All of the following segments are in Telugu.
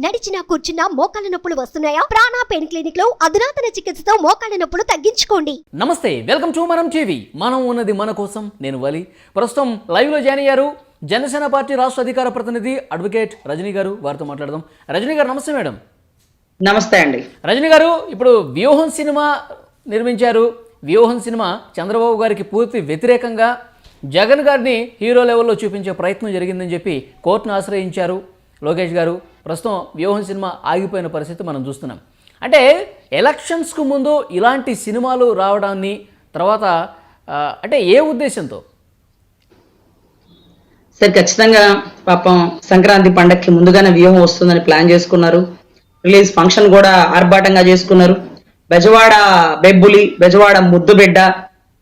నడిచినా కూర్చున్నా మోకాళ్ళ నొప్పులు వస్తున్నాయా? ప్రాణా పెయిన్ క్లినిక్లో అధునాతన చికిత్సతో మోకాళ్ళ నొప్పులు తగ్గించుకోండి. నమస్తే వెల్కమ్ టు మనం టీవీ. మనం ఉన్నది మన కోసం నేను వలి. ప్రస్తుతం లైవ్లో జాయిన్ అయ్యారు జనసేన పార్టీ రాష్ట్ర అధికార ప్రతినిధి అడ్వకేట్ రజనీ గారు. వారితో మాట్లాడదాం. రజనీ గారు నమస్తే మేడం. నమస్తే అండి. రజనీ గారు ఇప్పుడు వ్యూహం సినిమా నిర్మించారు. వ్యూహం సినిమా చంద్రబాబు గారికి పూర్తి వ్యతిరేకంగా జగన్ గారిని హీరో లెవెల్లో చూపించే ప్రయత్నం జరిగిందని చెప్పి కోర్టును ఆశ్రయించారు లోకేష్ గారు. ప్రస్తుతం వ్యూహం సినిమా ఆగిపోయిన పరిస్థితి మనం చూస్తున్నాం. అంటే ఎలక్షన్స్కు ముందు ఇలాంటి సినిమాలు రావడాన్ని తర్వాత అంటే ఏ ఉద్దేశంతో? సార్ ఖచ్చితంగా పాపం సంక్రాంతి పండక్కి ముందుగానే వ్యూహం వస్తుందని ప్లాన్ చేసుకున్నారు. రిలీజ్ ఫంక్షన్ కూడా ఆర్భాటంగా చేసుకున్నారు. బెజవాడ బెబ్బులి బెజవాడ ముద్దుబిడ్డ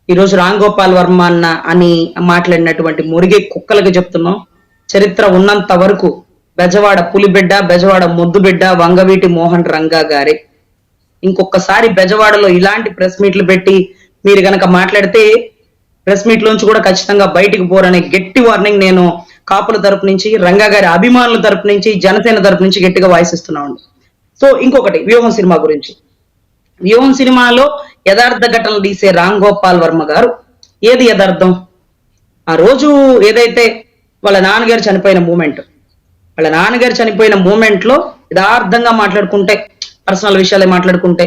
ఈరోజు రామ్ గోపాల్ వర్మ అన్న అని మాట్లాడినటువంటి మురిగే కుక్కలకు చెప్తున్నాం. చరిత్ర ఉన్నంత వరకు బెజవాడ పులిబిడ్డ బెజవాడ ముద్దు బిడ్డ వంగవీటి మోహన్ రంగా గారే. ఇంకొకసారి బెజవాడలో ఇలాంటి ప్రెస్ మీట్లు పెట్టి మీరు కనుక మాట్లాడితే ప్రెస్ మీట్ లోంచి కూడా ఖచ్చితంగా బయటికి పోరనే గట్టి వార్నింగ్ నేను కాపుల తరపు నుంచి రంగా గారి అభిమానుల తరపు నుంచి జనసేన తరపు నుంచి గట్టిగా వాయిసిస్తున్నామండి సో ఇంకొకటి వ్యూహం సినిమా గురించి. వ్యూహం సినిమాలో యథార్థ ఘటనలు తీసే రామ్ గోపాల్ వర్మ గారు. ఏది యథార్థం? ఆ రోజు ఏదైతే వాళ్ళ నాన్నగారు చనిపోయిన మూమెంట్ వాళ్ళ నాన్నగారు చనిపోయిన మూమెంట్లో యథార్థంగా మాట్లాడుకుంటే పర్సనల్ విషయాలే మాట్లాడుకుంటే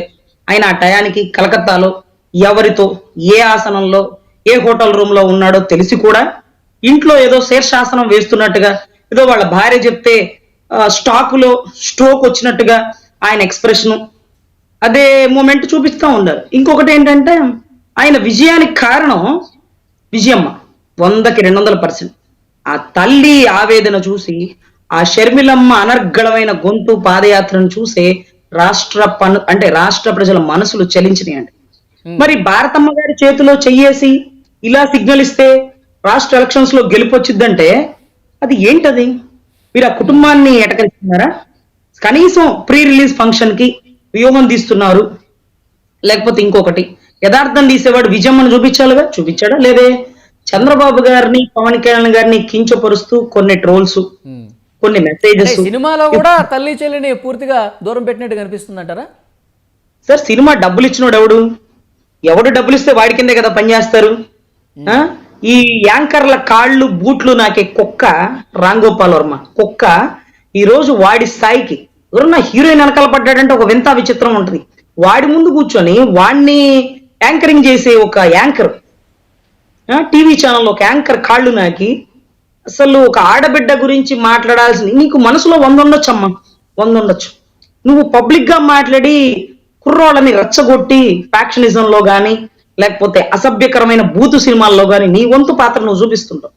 ఆయన ఆ టయానికి కలకత్తాలో ఎవరితో ఏ ఆసనంలో ఏ హోటల్ రూమ్లో ఉన్నాడో తెలిసి కూడా ఇంట్లో ఏదో శీర్షాసనం వేస్తున్నట్టుగా ఏదో వాళ్ళ భార్య చెప్తే స్టాకులో స్ట్రోక్ వచ్చినట్టుగా ఆయన ఎక్స్ప్రెషన్ అదే మూమెంట్ చూపిస్తా ఉన్నారు. ఇంకొకటి ఏంటంటే ఆయన విజయానికి కారణం విజయమ్మ వందకి రెండు వందల పర్సెంట్. ఆ తల్లి ఆవేదన చూసి ఆ షర్మిలమ్మ అనర్గళమైన గొంతు పాదయాత్రను చూసే రాష్ట్ర పను అంటే రాష్ట్ర ప్రజల మనసులు చలించినాయండి. మరి భారతమ్మ గారి చేతిలో చెయ్యేసి ఇలా సిగ్నల్ ఇస్తే రాష్ట్ర ఎలక్షన్స్లో గెలుపు వచ్చిందంటే అది ఏంటది? మీరు ఆ కుటుంబాన్ని ఎటకరిస్తున్నారా? కనీసం ప్రీ రిలీజ్ ఫంక్షన్కి వ్యూహం తీస్తున్నారు. లేకపోతే ఇంకొకటి యథార్థం తీసేవాడు విజయమ్మను చూపించాలిగా? చూపించాడా? లేదే? చంద్రబాబు గారిని పవన్ కళ్యాణ్ గారిని కించపరుస్తూ కొన్ని ట్రోల్స్. కొన్ని మెసేజెస్ సినిమాలో కూడా తల్లి చెల్లిని పూర్తిగా దూరం పెట్టినట్టు కనిపిస్తుంది అంటారా సార్ సినిమా డబ్బులు ఇచ్చినోడు ఎవడు? ఎవడు డబ్బులు ఇస్తే వాడి కిందే కదా పనిచేస్తారు ఆ? ఈ యాంకర్ల కాళ్ళు బూట్లు నాకే కుక్క రామ్ గోపాల్ వర్మ. కుక్క ఈ రోజు వాడి స్థాయికి ఎవరన్నా హీరోయిన్ వెనకాల పడ్డాడంటే ఒక వింత విచిత్రం ఉంటది. వాడి ముందు కూర్చొని వాడిని యాంకరింగ్ చేసే ఒక యాంకర్ టీవీ ఛానల్లో ఒక యాంకర్ కాళ్ళు నాకి అసలు ఒక ఆడబిడ్డ గురించి మాట్లాడాల్సింది నీకు మనసులో వంద ఉండొచ్చు అమ్మా వంద ఉండొచ్చు నువ్వు పబ్లిక్గా మాట్లాడి కుర్రోళ్ళని రెచ్చగొట్టి ఫ్యాక్షనిజం లో గాని లేకపోతే అసభ్యకరమైన బూతు సినిమాల్లో గాని నీ వంతు పాత్ర నువ్వు చూపిస్తుంటావు.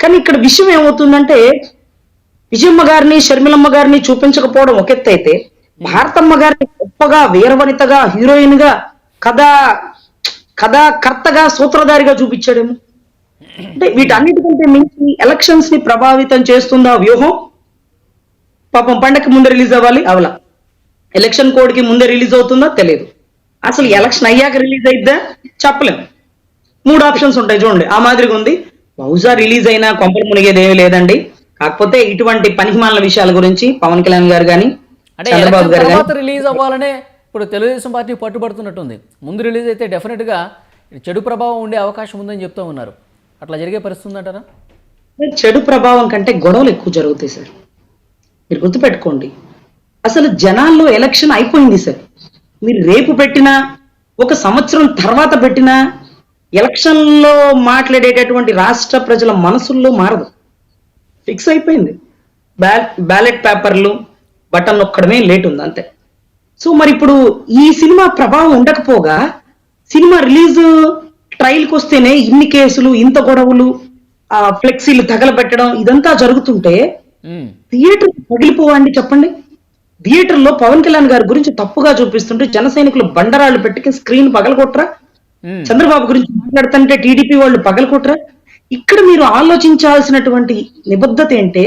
కానీ ఇక్కడ విషయం ఏమవుతుందంటే విజయమ్మ గారిని షర్మిలమ్మ గారిని చూపించకపోవడం ఒక ఎత్తు అయితే భారతమ్మ గారిని గొప్పగా వీరవనితగా హీరోయిన్గా కథ కథాకర్తగా సూత్రధారిగా చూపించాడేమో. అంటే వీటన్నిటికంటే మించి ఎలక్షన్స్ని ప్రభావితం చేస్తుందా వ్యూహం? పాపం పండగకి ముందే రిలీజ్ అవ్వాలి? అవలా. ఎలక్షన్ కోడ్కి ముందే రిలీజ్ అవుతుందా? తెలియదు. అసలు ఎలక్షన్ అయ్యాక రిలీజ్ అయిద్దా? చెప్పలేం. మూడు ఆప్షన్స్ ఉంటాయి చూడండి. ఆ మాదిరిగా ఉంది. బహుశా రిలీజ్ అయినా కొంపలు మునిగేది ఏమీ లేదండి. కాకపోతే ఇటువంటి పనికిమాలిన విషయాల గురించి పవన్ కళ్యాణ్ గారు కానీ అంటే చంద్రబాబు గారు రిలీజ్ అవ్వాలనే ఇప్పుడు తెలుగుదేశం పార్టీ పట్టుబడుతున్నట్టుంది. ముందు రిలీజ్ అయితే డెఫినెట్గా చెడు ప్రభావం ఉండే అవకాశం ఉందని చెప్తూ ఉన్నారు. అట్లా జరిగే పరిస్థితి ఉందంటారా? చెడు ప్రభావం కంటే గొడవలు ఎక్కువ జరుగుతాయి సార్. మీరు గుర్తుపెట్టుకోండి. అసలు జనాల్లో ఎలక్షన్ అయిపోయింది సార్. మీరు రేపు పెట్టినా ఒక సంవత్సరం తర్వాత పెట్టినా ఎలక్షన్లో మాట్లాడేటటువంటి రాష్ట్ర ప్రజల మనసుల్లో మారదు. ఫిక్స్ అయిపోయింది. బ్యాలెట్ పేపర్లు బటన్ నొక్కడమే లేట్ ఉంది అంతే. సో మరి ఇప్పుడు ఈ సినిమా ప్రభావం ఉండకపోగా సినిమా రిలీజ్ ట్రయల్కి వస్తేనే ఇన్ని కేసులు ఇంత గొడవలు ఆ ఫ్లెక్సీలు తగలబెట్టడం ఇదంతా జరుగుతుంటే. థియేటర్ పగిలిపోవండి చెప్పండి. థియేటర్లో పవన్ కళ్యాణ్ గారి గురించి తప్పుగా చూపిస్తుంటే జన సైనికులు బండరాళ్ళు పెట్టి స్క్రీన్ పగలగొట్టరా? ఉమ్. చంద్రబాబు గురించి మాట్లాడుతుంటే టీడీపీ వాళ్ళు పగలకొట్టరా ఇక్కడ మీరు ఆలోచించాల్సినటువంటి నిబద్ధత ఏంటే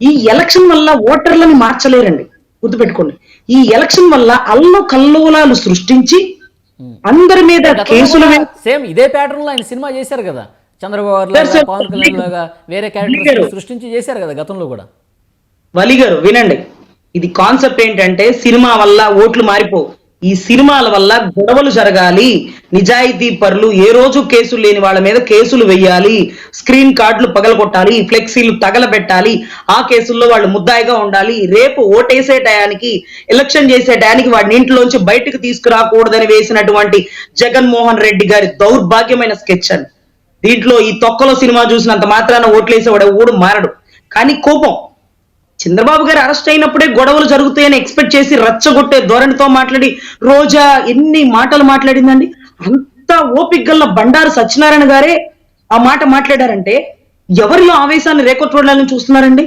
ఈ ఎలక్షన్ వల్ల ఓటర్లని మార్చలేరండి. గుర్తుపెట్టుకోండి. ఈ ఎలక్షన్ వల్ల అల్లు కల్లోలాలు సృష్టించి అందరి మీద కేసులు సేమ్ ఇదే ప్యాటర్న్లో ఆయన సినిమా చేశారు కదా. చంద్రబాబు పవన్ కళ్యాణ్ లాగా వేరే గారు. క్యారెక్టర్స్ సృష్టించి చేశారు కదా గతంలో కూడా. వలి గారు వినండి. ఇది కాన్సెప్ట్ ఏంటంటే సినిమా వల్ల ఓట్లు మారిపో ఈ సినిమాల వల్ల గొడవలు జరగాలి. నిజాయితీ పరులు ఏ రోజు కేసులు లేని వాళ్ళ మీద కేసులు వెయ్యాలి స్క్రీన్ కార్డులు పగలగొట్టాలి. ఫ్లెక్సీలు తగలబెట్టాలి. ఆ కేసుల్లో వాళ్ళు ముద్దాయిగా ఉండాలి. రేపు ఓటేసే టయానికి ఎలక్షన్ చేసే టయానికి వాడిని ఇంట్లోంచి బయటకు తీసుకురాకూడదని వేసినటువంటి జగన్మోహన్ రెడ్డి గారి దౌర్భాగ్యమైన స్కెచ్ అని దీంట్లో ఈ తొక్కలో సినిమా చూసినంత మాత్రాన ఓట్లేసేవాడు ఊడు మారడు. కానీ కోపం. చంద్రబాబు గారు అరెస్ట్ అయినప్పుడే గొడవలు జరుగుతాయని ఎక్స్పెక్ట్ చేసి రచ్చగొట్టే ధోరణితో మాట్లాడి రోజా ఎన్ని మాటలు మాట్లాడిందండి? అంత ఓపిక గల్ల బండారు సత్యనారాయణ గారే ఆ మాట మాట్లాడారంటే ఎవరిలో ఆవేశాన్ని రేకొట్టుకోవడాలని చూస్తున్నారండి?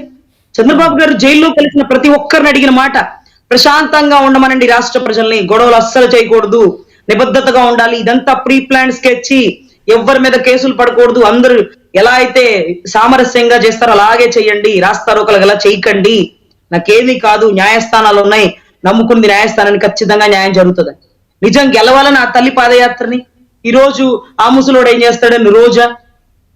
చంద్రబాబు గారు జైల్లో కలిసిన ప్రతి ఒక్కరిని అడిగిన మాట ప్రశాంతంగా ఉండమనండి రాష్ట్ర ప్రజల్ని గొడవలు అస్సలు చేయకూడదు నిబద్ధతగా ఉండాలి ఇదంతా ప్రీ ప్లాన్ స్కెచ్ ఎవ్వరి మీద కేసులు పడకూడదు అందరూ ఎలా అయితే సామరస్యంగా చేస్తారో అలాగే చెయ్యండి రాస్తారోకలు ఎలా చేయకండి. నాకేమీ కాదు న్యాయస్థానాలు ఉన్నాయి. నమ్ముకుంది న్యాయస్థానానికి ఖచ్చితంగా న్యాయం జరుగుతుంది. నిజం గెలవాలని ఆ తల్లి పాదయాత్రని? ఈ రోజు ఆ ముసలోడు ఏం చేస్తాడని రోజా?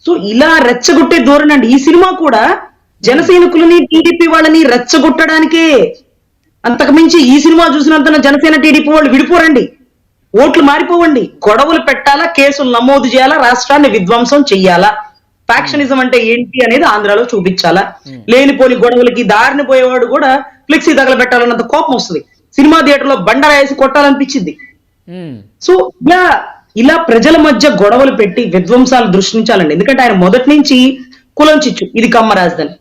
సో ఇలా రెచ్చగొట్టే ధోరణి అండి. ఈ సినిమా కూడా జనసైనికులని టీడీపీ వాళ్ళని రెచ్చగొట్టడానికే. అంతకు మించి ఈ సినిమా చూసినంత జనసేన టీడీపీ వాళ్ళు విడిపోరండి. ఓట్లు మారిపోవండి. గొడవలు పెట్టాలా కేసులు నమోదు చేయాలా రాష్ట్రాన్ని విధ్వంసం చెయ్యాలా? ఫ్యాక్షనిజం అంటే ఏంటి అనేది ఆంధ్రాలో చూపించాలా? లేనిపోని గొడవలకి దారిని పోయేవాడు కూడా ఫ్లెక్సీ తగలబెట్టాలన్నంత కోపం వస్తుంది. సినిమా థియేటర్లో బండ వేసి కొట్టాలనిపించింది. సో ఇలా ఇలా ప్రజల మధ్య గొడవలు పెట్టి విధ్వంసాలు దృష్టించాలండి. ఎందుకంటే ఆయన మొదటి నుంచి కులం చిచ్చు. ఇది కమ్మ రాజధాని.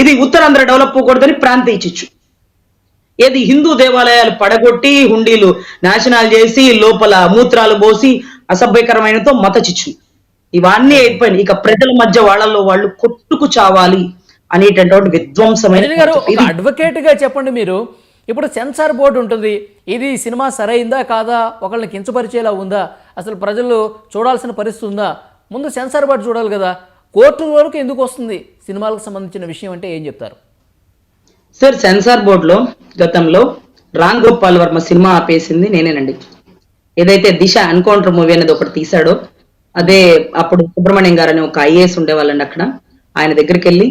ఇది ఉత్తరాంధ్ర డెవలప్ అవ్వకూడదని ప్రాంతీయ చిచ్చు. ఏది హిందూ దేవాలయాలు పడగొట్టి హుండీలు నాశనాలు చేసి లోపల మూత్రాలు పోసి అసభ్యకరమైనతో మత చిచ్చు. ఇవన్నీ అయిపోయినాయి. ఇక ప్రజల మధ్య వాళ్ళల్లో వాళ్ళు కొట్టుకు చావాలి అనేటటువంటి విధ్వంసమైన అడ్వకేట్గా చెప్పండి మీరు. ఇప్పుడు సెన్సార్ బోర్డు ఉంటుంది. ఇది సినిమా సరైందా కాదా? ఒకళ్ళని కించపరిచేలా ఉందా? అసలు ప్రజలు చూడాల్సిన పరిస్థితి ఉందా? ముందు సెన్సార్ బోర్డు చూడాలి కదా. కోర్టు వరకు ఎందుకు వస్తుంది? సినిమాలకు సంబంధించిన విషయం అంటే ఏం చెప్తారు? సార్ సెన్సార్ బోర్డులో గతంలో రామ్ గోపాల్ వర్మ సినిమా ఆపేసింది నేనేనండి. ఏదైతే దిశ ఎన్కౌంటర్ మూవీ అనేది ఒకటి తీశాడో అదే అప్పుడు సుబ్రహ్మణ్యం గారు అనే ఒక ఐఏఎస్ ఉండేవాళ్ళండి అక్కడ. ఆయన దగ్గరికి వెళ్ళి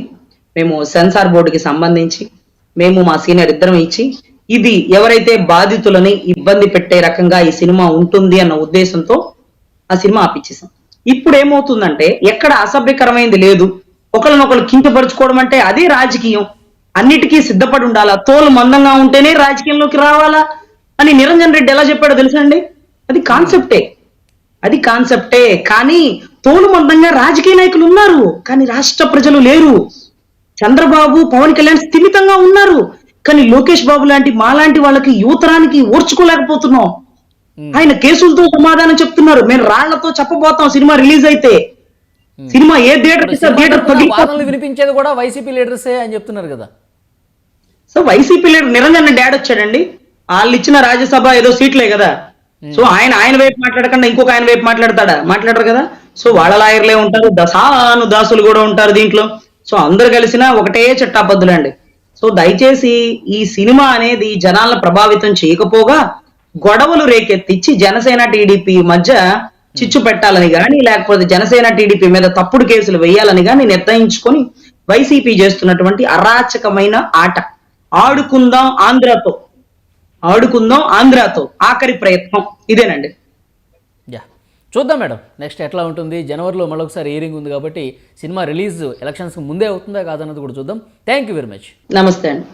మేము సెన్సార్ బోర్డుకి సంబంధించి మేము మా సీనియర్ ఇద్దరం ఇచ్చి ఇది ఎవరైతే బాధితులని ఇబ్బంది పెట్టే రకంగా ఈ సినిమా ఉంటుంది అన్న ఉద్దేశంతో ఆ సినిమా ఆపిచ్చేసాం. ఇప్పుడు ఏమవుతుందంటే ఎక్కడ అసభ్యకరమైంది లేదు. ఒకరినొకరు కించపరుచుకోవడం అంటే అదే రాజకీయం. అన్నిటికీ సిద్ధపడి ఉండాలా? తోలు మందంగా ఉంటేనే రాజకీయంలోకి రావాలా? అని నిరంజన్ రెడ్డి ఎలా చెప్పాడో తెలుసండి అది కాన్సెప్టే. అది కాన్సెప్టే. కానీ తోలు మందంగా రాజకీయ నాయకులు ఉన్నారు కానీ రాష్ట్ర ప్రజలు లేరు. చంద్రబాబు పవన్ కళ్యాణ్ స్థిమితంగా ఉన్నారు కానీ లోకేష్ బాబు లాంటి మాలాంటి వాళ్ళకి యువతరానికి ఓర్చుకోలేకపోతున్నాం. ఆయన కేసులతో సమాధానం చెప్తున్నారు. మేము రాళ్ళతో చెప్పబోతాం సినిమా రిలీజ్ అయితే. సినిమా ఏ థియేటర్ థియేటర్ వినిపించేది కూడా వైసీపీ లీడర్సే అని చెప్తున్నారు కదా. సో వైసీపీ లీడర్ నిరంజన్ డాడ్ వచ్చాడండి. వాళ్ళు ఇచ్చిన రాజ్యసభ ఏదో సీట్లే కదా. Hmm. సో ఆయన ఆయన వైపు మాట్లాడకుండా ఇంకొక ఆయన వైపు మాట్లాడతాడా? మాట్లాడరు కదా. సో వాళ్ళ లాయర్లే ఉంటారు దశాను దాసులు కూడా ఉంటారు దీంట్లో. సో అందరు కలిసిన ఒకటే చట్టాపద్దులండి సో దయచేసి ఈ సినిమా అనేది జనాలను ప్రభావితం చేయకపోగా గొడవలు రేకెత్తిచ్చి జనసేన టీడీపీ మధ్య చిచ్చు పెట్టాలని కానీ లేకపోతే జనసేన టీడీపీ మీద తప్పుడు కేసులు వేయాలని కానీ నిర్ణయించుకొని వైసీపీ చేస్తున్నటువంటి అరాచకమైన ఆట. ఆడుకుందాం ఆంధ్రతో. ఆడుకుందాం ఆంధ్రాతో. ఆఖరి ప్రయత్నం. ఇదేనండి. యా. చూద్దాం మేడం. నెక్స్ట్ ఎట్లా ఉంటుంది? జనవరిలో మళ్ళొకసారి ఇయరింగ్ ఉంది కాబట్టి సినిమా రిలీజ్ ఎలక్షన్స్కి ముందే అవుతుందా కాదన్నది కూడా చూద్దాం. Thank you very much. నమస్తే అండి.